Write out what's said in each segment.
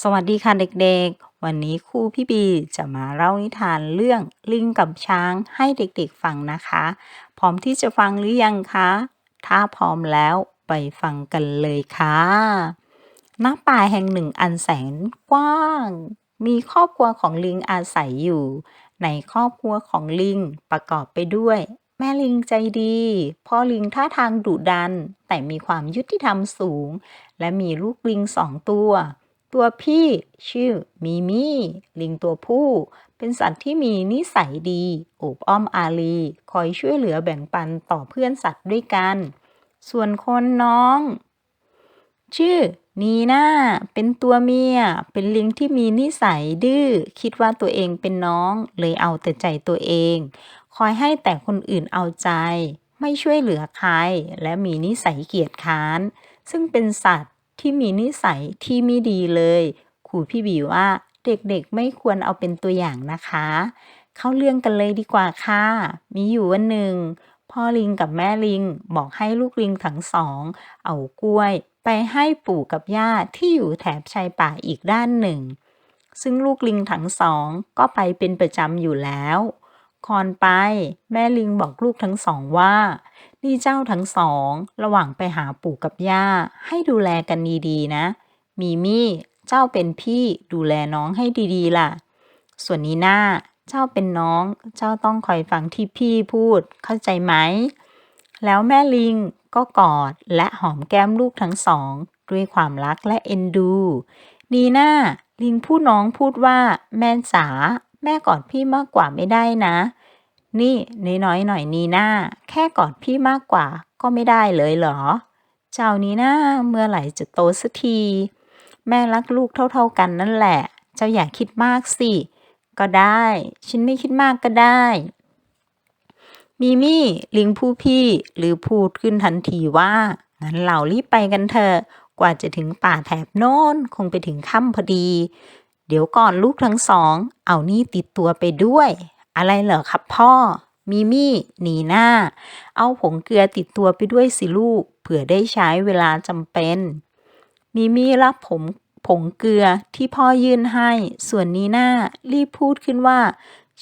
สวัสดีค่ะเด็กๆ วันนี้ครูพี่บีจะมาเล่านิทานเรื่องลิงกับช้างให้เด็กๆฟังนะคะ พร้อมที่จะฟังหรือยังคะ ถ้าพร้อมแล้วไปฟังกันเลยค่ะณป่าแห่งหนึ่งอันแสนกว้าง มีครอบครัวของลิงอาศัยอยู่ ในครอบครัวของลิงประกอบไปด้วย แม่ลิงใจดีพ่อลิงท่าทางดุดัน แต่มีความยุติธรรมสูง และมีลูกลิงสองตัว ตัวพี่ชื่อมิมี่ ลิงตัวผู้ เป็นสัตว์ที่มีนิสัยดีโอบอ้อมอารี คอยช่วยเหลือแบ่งปันต่อเพื่อนสัตว์ด้วยกัน ส่วนคนน้อง ชื่อนีน่าเป็นตัวเมีย เป็นลิงที่มีนิสัยดื้อ คิดว่าตัวเองเป็นน้อง เลยเอาแต่ใจตัวเอง คอยให้แต่คนอื่นเอาใจ ไม่ช่วยเหลือใคร และมีนิสัยเกียจค้าน ซึ่งเป็นสัตว์ ที่มีนิสัยที่ไม่ดีเลยครูพี่บีว่าเด็กๆไม่ควรเอาเป็นตัวอย่างนะคะ เข้าเรื่องกันเลยดีกว่าค่ะ มีอยู่วันหนึ่ง พ่อลิงกับแม่ลิงบอกให้ลูกลิงทั้งสอง เอากล้วย ไปให้ปู่กับย่าที่อยู่แถบชายป่าอีกด้านหนึ่ง ซึ่งลูกลิงทั้งสองก็ไปเป็นประจำอยู่แล้วก่อนไป แม่ลิงบอกลูกทั้งสองว่า นี่เจ้าทั้งสอง ระหว่างไปหาปู่กับย่า ให้ดูแลกันดีๆนะ มีมี่เจ้าเป็นพี่ดูแลน้องให้ดีๆล่ะ ส่วนนีน่าเจ้าเป็นน้อง เจ้าต้องคอยฟังที่พี่พูดเข้าใจไหม แล้วแม่ลิงก็กอดและหอมแก้มลูกทั้งสอง ด้วยความรักและเอ็นดู นีน่าลิงพูดน้องพูดว่าแม่จ๋าแม่กอดพี่มากกว่าไม่ได้นะ นี่น้อยๆหน่อยนีหน่าแค่กอดพี่มากกว่าก็ไม่ได้เลยเหรอ เจ้านีน่าเมื่อไหร่จะโตสักที แม่รักลูกเท่าๆกันนั่นแหละ เจ้าอย่าคิดมากสิ ก็ได้ ฉันไม่คิดมากก็ได้ มีมี่ลิงผู้พี่หรือพูดขึ้นทันทีว่า งั้นเรารีบไปกันเถอะกว่าจะถึงป่าแถบโน้นคงไปถึงค่ำพอดี เดี๋ยวก่อนลูกทั้งสอง เอานี่ติดตัวไปด้วย อะไรเหรอครับพ่อมีมี่หนีหน้า เอาผงเกลือติดตัวไปด้วยสิลูก เผื่อได้ใช้เวลาจำเป็นมีมี่รับผมผงเกลือที่พ่อยื่นให้ ส่วนนีน่ารีบพูดขึ้นว่า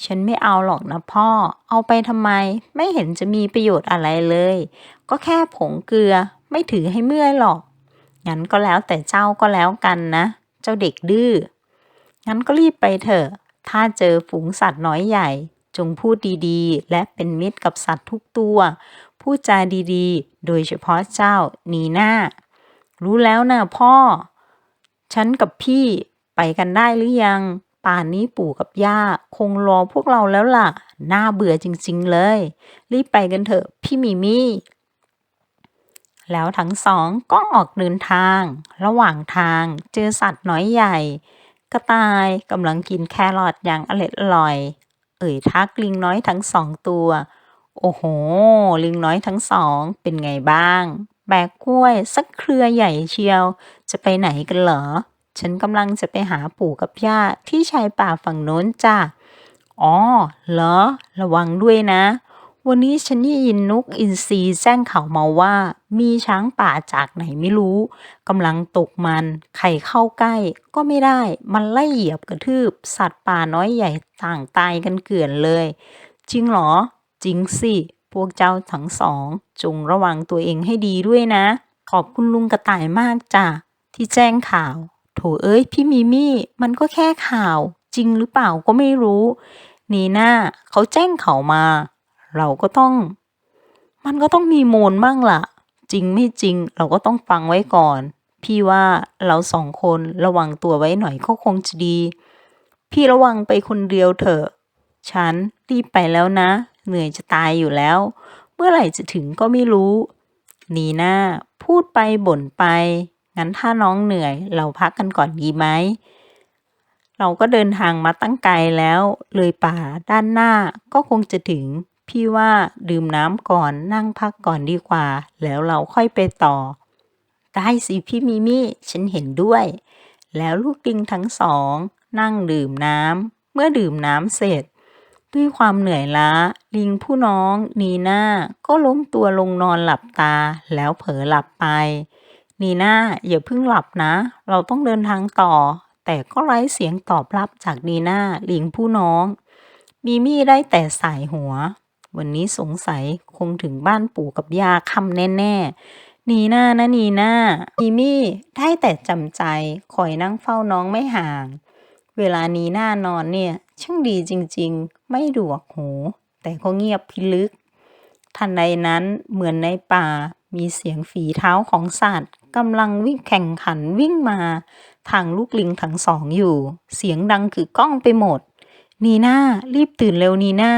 ฉันไม่เอาหรอกนะพ่อ เอาไปทำไม ไม่เห็นจะมีประโยชน์อะไรเลย ก็แค่ผงเกลือไม่ถือให้เมื่อยหรอก งั้นก็แล้วแต่เจ้าก็แล้วกันนะ เจ้าเด็กดื้อ งั้นก็รีบไปเถอะ ถ้าเจอฝูงสัตว์น้อยใหญ่ จงพูดดีๆ และเป็นมิตรกับสัตว์ทุกตัว พูดจาดีๆ โดยเฉพาะเจ้านีหน่ารู้แล้วนะพ่อ ฉันกับพี่ไปกันได้หรือยัง ป่านนี้ปู่กับย่าคงรอพวกเราแล้วล่ะ น่าเบื่อจริงๆเลย รีบไปกันเถอะพี่มิมี่แล้วทั้งสองก็ออกเดินทาง ระหว่างทางเจอสัตว์น้อยใหญ่ กระต่ายกำลังกินแครอทอย่างอร็ดอร่อย เอ่ยทักลิงน้อยทั้งสองตัว โอ้โห ลิงน้อยทั้งสองเป็นไงบ้าง แบกกล้วยสักเครือใหญ่เชียว จะไปไหนกันเหรอ ฉันกำลังจะไปหาปู่กับย่าที่ชายป่าฝั่งโน้นจ้ะอ๋อเหรอ ระวังด้วยนะ วันนี้ฉันได้ยินนกอินทรีแจ้งข่าวมาว่า มีช้างป่าจากไหนไม่รู้กำลังตกมันใครเข้าใกล้ ก็ไม่ได้ มันไล่เหยียบกระทืบ สัตว์ป่าน้อยใหญ่ต่างตายกันเกลื่อนเลย จริงเหรอ จริงสิ พวกเจ้าทั้งสอง จงระวังตัวเองให้ดีด้วยนะ ขอบคุณลุงกระต่ายมากจ้ะที่แจ้งข่าว โถเอ้ย พี่มิมี่ มันก็แค่ข่าว จริงหรือเปล่าก็ไม่รู้ นีน่าเขาแจ้งข่าวมา เราก็ต้อง มันก็ต้องมีมูลบ้างล่ะ จริงไม่จริง เราก็ต้องฟังไว้ก่อน พี่ว่าเราสองคนระวังตัวไว้หน่อยก็คงจะดี พี่ระวังไปคนเดียวเถอะ ฉันรีบไปแล้วนะ เหนื่อยจะตายอยู่แล้ว เมื่อไหร่จะถึงก็ไม่รู้ นีน่าพูดไปบ่นไป งั้นถ้าน้องเหนื่อย เราพักกันก่อนดีไหมเราก็เดินทางมาตั้งไกลแล้ว เลยป่าด้านหน้าก็คงจะถึง พี่ว่าดื่มน้ำก่อนนั่งพักก่อนดีกว่า แล้วเราค่อยไปต่อ ได้สิพี่มิมี่ฉันเห็นด้วย แล้วลูกลิงทั้งสอง นั่งดื่มน้ำเมื่อดื่มน้ำเสร็จ ด้วยความเหนื่อยล้า ลิงผู้น้องนีน่าก็ล้มตัวลงนอนหลับตาแล้วเผลอหลับไป นีน่าอย่าเพิ่งหลับนะ เราต้องเดินทางต่อ แต่ก็ไร้เสียงตอบรับจากนีน่าลิงผู้น้องมีมี่ได้แต่สายหัว วันนี้สงสัยคงถึงบ้านปู่กับย่าค่ำแน่ๆนีน่านะนีน่ามีมี่ได้แต่จำใจคอยนั่งเฝ้าน้องไม่ห่าง เวลานีน่านอนเนี่ย ช่างดีจริงๆ ไม่ดวกหู แต่ก็เงียบพิลึก ทันใดนั้นเหมือนในป่ามีเสียงฝีเท้าของสัตว์กำลังวิ่งแข่งขันวิ่งมา ทางลูกลิงทั้งสองอยู่ เสียงดังคือก้องไปหมด นีน่ารีบตื่นเร็วนีน่า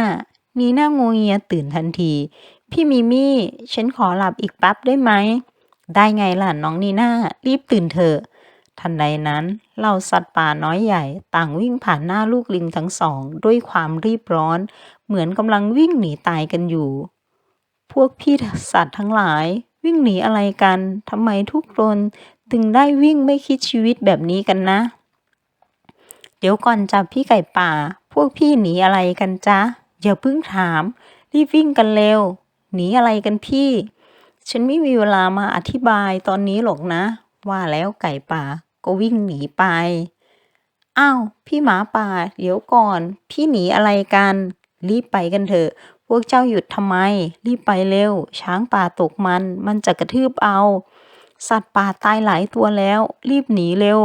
นีน่างัวเงียตื่นทันที พี่มิมี่ ฉันขอหลับอีกแป๊บได้ไหม ได้ไงล่ะน้องนีน่า รีบตื่นเถอะ ทันใดนั้นเหล่าสัตว์ป่าน้อยใหญ่ ต่างวิ่งผ่านหน้าลูกลิงทั้งสอง ด้วยความรีบร้อน เหมือนกำลังวิ่งหนีตายกันอยู่ พวกพี่สัตว์ทั้งหลาย วิ่งหนีอะไรกันทำไมทุกคนถึงได้วิ่งไม่คิดชีวิตแบบนี้กันนะ เดี๋ยวก่อนจับพี่ไก่ป่า พวกพี่หนีอะไรกันจ๊ะ อย่าเพิ่งถาม รีบวิ่งกันเร็ว หนีอะไรกันพี่ ฉันไม่มีเวลามาอธิบายตอนนี้หรอกนะ ว่าแล้วไก่ป่าก็วิ่งหนีไป อ้าว พี่หมาป่า เดี๋ยวก่อน พี่หนีอะไรกัน รีบไปกันเถอะ พวกเจ้าหยุดทำไม รีบไปเร็ว ช้างป่าตกมัน มันจะกระทืบเอา สัตว์ป่าตายหลายตัวแล้ว รีบหนีเร็ว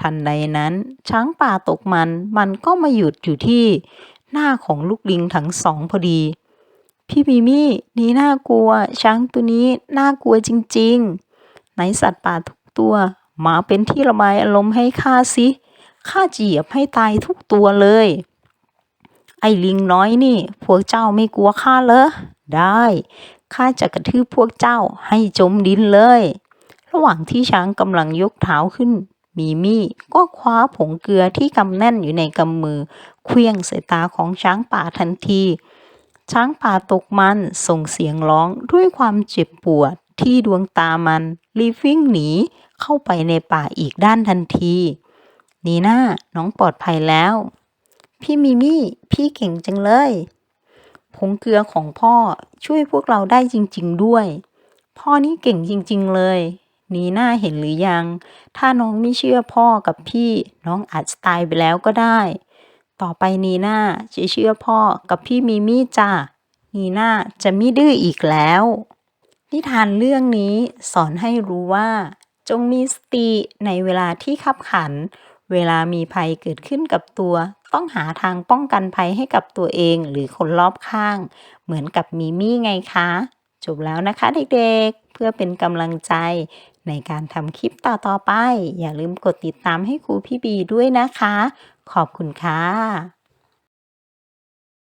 ทันใดนั้น ช้างป่าตกมันมันก็มาหยุดอยู่ที่ หน้าของลูกลิงทั้งสองพอดี พี่มิมี่นี่น่ากลัว ช้างตัวนี้น่ากลัวจริงๆ ไหนสัตว์ป่าทุกตัว มาเป็นที่ระบายอารมณ์ให้ข้าสิข้าจะเหยียบให้ตายทุกตัวเลย ไอ้ลิงน้อยนี่ พวกเจ้าไม่กลัวข้าเหรอได้ข้าจะกระทืบพวกเจ้าให้จมดินเลย ระหว่างที่ช้างกำลังยกเท้าขึ้น มีมี่ก็คว้าผงเกลือที่กำแน่นอยู่ในกำมือ เคลี้ยงใส่ตาของช้างป่าทันที ช้างป่าตกมันส่งเสียงร้องด้วยความเจ็บปวดที่ดวงตามันรีบวิ่งหนีเข้าไปในป่าอีกด้านทันที นีน่าน้องปลอดภัยแล้ว พี่มิมี่พี่เก่งจังเลยผงเกลือของพ่อช่วยพวกเราได้จริง ๆด้วย พ่อนี่เก่งจริง ๆ เลยนีน่าเห็นหรือยัง ถ้าน้องไม่เชื่อพ่อกับพี่ น้องอาจจะตายไปแล้วก็ได้ ต่อไปนีน่าจะเชื่อพ่อกับพี่มิมี่จ้ะนีน่าจะไม่ดื้ออีกแล้ว นิทานเรื่องนี้สอนให้รู้ว่า จงมีสติในเวลาที่ขับขัน เวลามีภัยเกิดขึ้นกับตัว ต้องหาทางป้องกันภัยให้กับตัวเองหรือคนรอบข้าง เหมือนกับมีมี่ไงคะ จบแล้วนะคะเด็กๆ เพื่อเป็นกำลังใจ ในการทำคลิปต่อๆไป อย่าลืมกดติดตามให้ครูพี่บีด้วยนะคะ ขอบคุณค่ะ